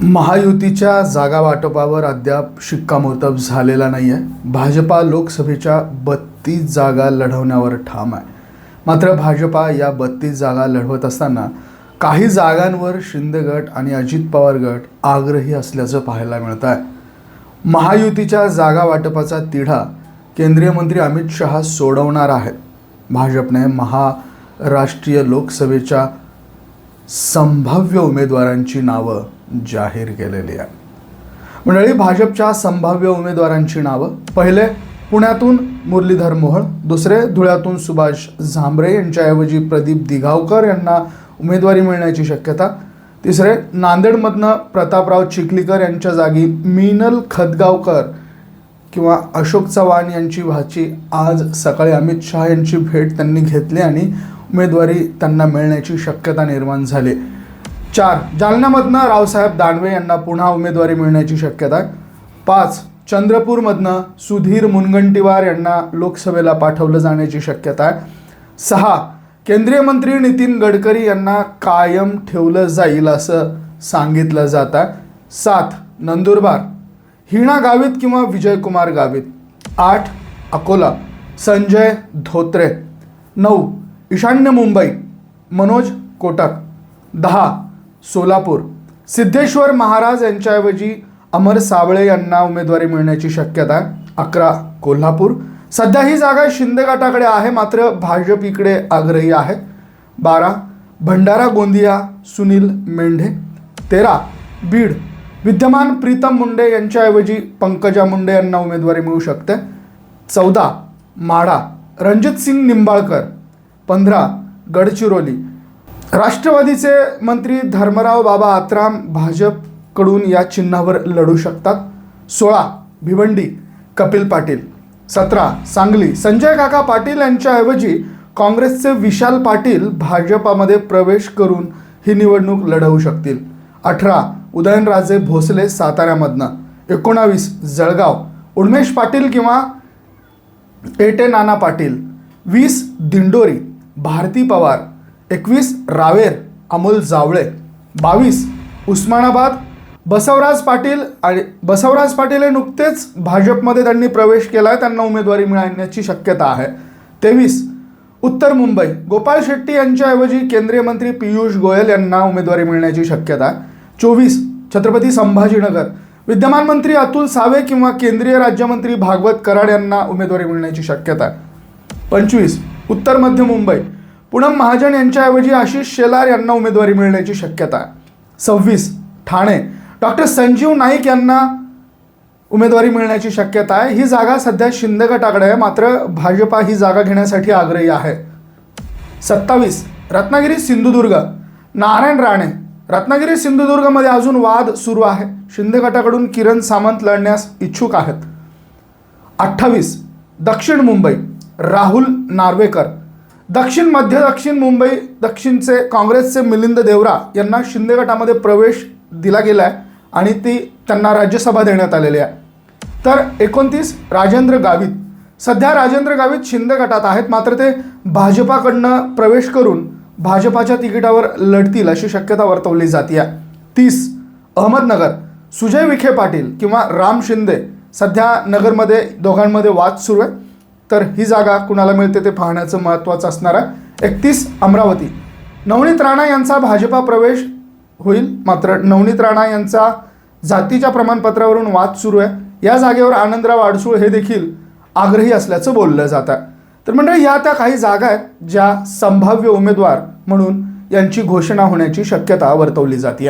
महायुतीच्या जागा वाटपावर अद्याप शिक्कामोर्तब झालेला नाही आहे भाजपा लोकसभेच्या बत्तीस जागा लढवण्यावर ठाम आहे. मात्र भाजपा या बत्तीस जागा लढवत असताना काही जागांवर शिंदे गट आणि अजित पवार गट आग्रही असल्याचं पाहायला मिळत आहे. महायुतीच्या जागा वाटपाचा तिढा केंद्रीय मंत्री अमित शहा सोडवणार आहेत. भाजपने महाराष्ट्रीय लोकसभेच्या संभाव्य उमेदवारांची नावं जाहीर केलेली आहे. मंडळी भाजपच्या संभाव्य उमेदवारांची नावं. पहिले पुण्यातून मुरलीधर मोहोळ. दुसरे धुळ्यातून सुभाष झांबरे यांच्याऐवजी प्रदीप दिघावकर यांना उमेदवारी मिळण्याची शक्यता. तिसरे नांदेडमधनं प्रतापराव चिखलीकर यांच्या जागी मीनल खदगावकर किंवा अशोक चव्हाण यांची भाची आज सकाळी अमित शहा यांची भेट त्यांनी घेतली आणि उमेदवारी त्यांना मिळण्याची शक्यता निर्माण झाली. चार जालन्यामधनं रावसाहेब दानवे यांना पुन्हा उमेदवारी मिळण्याची शक्यता. आहे पाच चंद्रपूरमधनं सुधीर मुनगंटीवार यांना लोकसभेला पाठवलं जाण्याची शक्यता. आहे सहा केंद्रीय मंत्री नितीन गडकरी यांना कायम ठेवलं जाईल असं सांगितलं जात. आहे सात नंदुरबार हिणा गावित किंवा विजयकुमार गावित. आठ अकोला संजय धोत्रे. नऊ ईशान्य मुंबई मनोज कोटक. दहा सोलापूर. सिद्धेश्वर महाराज यांच्याऐवजी अमर साबळे यांना उमेदवारी मिळण्याची शक्यता आहे अकरा. कोल्हापूर. सध्या ही जागा शिंदे गटाकडे आहे मात्र भाजप इकडे आग्रही आहे. बारा. भंडारा गोंदिया सुनील मेंढे. तेरा. बीड. विद्यमान प्रीतम मुंडे यांच्याऐवजी पंकजा मुंडे यांना उमेदवारी मिळू शकते. चौदा. माढा. रणजित सिंग निंबाळकर. पंधरा. गडचिरोली. राष्ट्रवादीचे मंत्री धर्मराव बाबा आत्राम भाजपकडून या चिन्हावर लढू शकतात. सोळा भिवंडी कपिल पाटील. सतरा सांगली. संजय काका पाटील यांच्याऐवजी काँग्रेसचे विशाल पाटील भाजपामध्ये प्रवेश करून ही निवडणूक लढवू शकतील. अठरा उदयनराजे भोसले साताऱ्यामधनं. एकोणावीस जळगाव. उन्मेश पाटील किंवा एटे नाना पाटील. वीस दिंडोरी. भारती पवार. एकवीस रावेर अमोल जावळे. बावीस उस्मानाबाद बसवराज पाटील आणि बसवराज पाटील हे नुकतेच भाजपमध्ये त्यांनी प्रवेश केला आहे त्यांना उमेदवारी मिळण्याची शक्यता आहे. तेवीस उत्तर मुंबई गोपाळ शेट्टी यांच्याऐवजी केंद्रीय मंत्री पियुष गोयल यांना उमेदवारी मिळण्याची शक्यता आहे. चोवीस छत्रपती संभाजीनगर विद्यमान मंत्री अतुल सावे किंवा केंद्रीय राज्यमंत्री भागवत कराड यांना उमेदवारी मिळण्याची शक्यता आहे. पंचवीस उत्तर मध्य मुंबई पूनम महाजन यांच्याऐवजी आशिष शेलार यांना उमेदवारी मिळण्याची शक्यता आहे. सव्वीस ठाणे. डॉक्टर संजीव नाईक यांना उमेदवारी मिळण्याची शक्यता आहे. ही जागा सध्या शिंदे गटाकडे आहे. मात्र भाजपा ही जागा घेण्यासाठी आग्रही आहे. सत्तावीस रत्नागिरी सिंधुदुर्ग. नारायण राणे. रत्नागिरी सिंधुदुर्गमध्ये अजून वाद सुरू आहे. शिंदे गटाकडून किरण सामंत लढण्यास इच्छुक आहेत. अठ्ठावीस दक्षिण मुंबई. राहुल नार्वेकर. दक्षिण मध्य दक्षिण मुंबई दक्षिणचे काँग्रेसचे मिलिंद देवरा यांना शिंदे गटामध्ये प्रवेश दिला गेला आहे आणि ती त्यांना राज्यसभा देण्यात आलेली आहे. तर एकोणतीस राजेंद्र गावित. सध्या राजेंद्र गावित शिंदे गटात आहेत मात्र ते भाजपाकडनं प्रवेश करून भाजपाच्या तिकिटावर लढतील अशी शक्यता वर्तवली जाते तीस अहमदनगर. सुजय विखे पाटील किंवा राम शिंदे सध्या नगरमध्ये दोघांमध्ये वाद सुरू आहे. तर ही जागा कुणाला मिळते ते पाहण्याचं महत्त्वाचं असणार आहे. एकतीस अमरावती. नवनीत राणा यांचा भाजपा प्रवेश होईल. मात्र नवनीत राणा यांचा जातीच्या प्रमाणपत्रावरून वाद सुरू आहे. या जागेवर आनंदराव आडसूळ हे देखील आग्रही असल्याचं बोललं जातं तर म्हणजे या त्या काही जागा आहेत ज्या संभाव्य उमेदवार म्हणून यांची घोषणा होण्याची शक्यता वर्तवली जाते